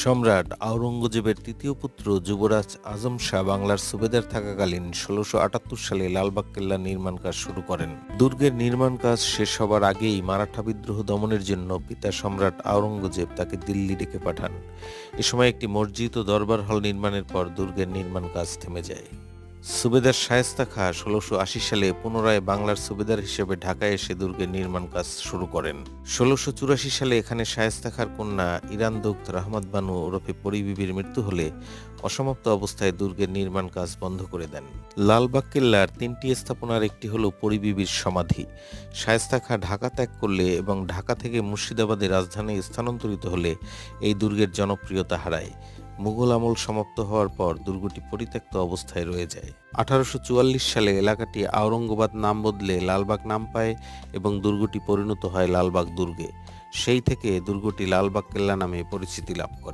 সম্রাট আওরঙ্গজেবের তৃতীয় পুত্র যুবরাজ আজম শাহ বাংলার সুবেদার থাকাকালীন ষোলোশো আটাত্তর সালে লালবাগ কেল্লা নির্মাণ কাজ শুরু করেন। দুর্গের নির্মাণ কাজ শেষ হবার আগেই মারাঠা বিদ্রোহ দমনের জন্য পিতা সম্রাট আওরঙ্গজেব তাকে দিল্লি ডেকে পাঠান। এ সময় একটি মসজিদ ও দরবার হল নির্মাণের পর দুর্গের নির্মাণ কাজ থেমে যায়। সুবেদার শায়েস্তা খাঁ ষোলোশো আশি সালে পুনরায় বাংলার সুবেদার হিসেবে ঢাকায় এসে দুর্গের নির্মাণ কাজ শুরু করেন। ষোলোশো চুরাশি সালে এখানে শায়েস্তা খাঁর কন্যা ইরান দুগ্ধ রহমত বানু ওরফে পরিবিবির মৃত্যু হলে অসমাপ্ত অবস্থায় দুর্গের নির্মাণ কাজ বন্ধ করে দেন। লালবাগ কেল্লার তিনটি স্থাপনার একটি হল পরিবিবির সমাধি। শায়েস্তা খা ঢাকা ত্যাগ করলে এবং ঢাকা থেকে মুর্শিদাবাদে রাজধানী স্থানান্তরিত হলে এই দুর্গের জনপ্রিয়তা হারায়। মুঘল আমল সমাপ্ত হওয়ার পর দুর্গটি পরিত্যক্ত অবস্থায় রয়ে যায়। আঠারোশো চুয়াল্লিশ সালে এলাকাটি আওরঙ্গাবাদ নাম বদলে লালবাগ নাম পায় এবং দুর্গটি পরিণত হয় লালবাগ দুর্গে। সেই থেকে দুর্গটি লালবাগ কেল্লা নামে পরিচিতি লাভ করে।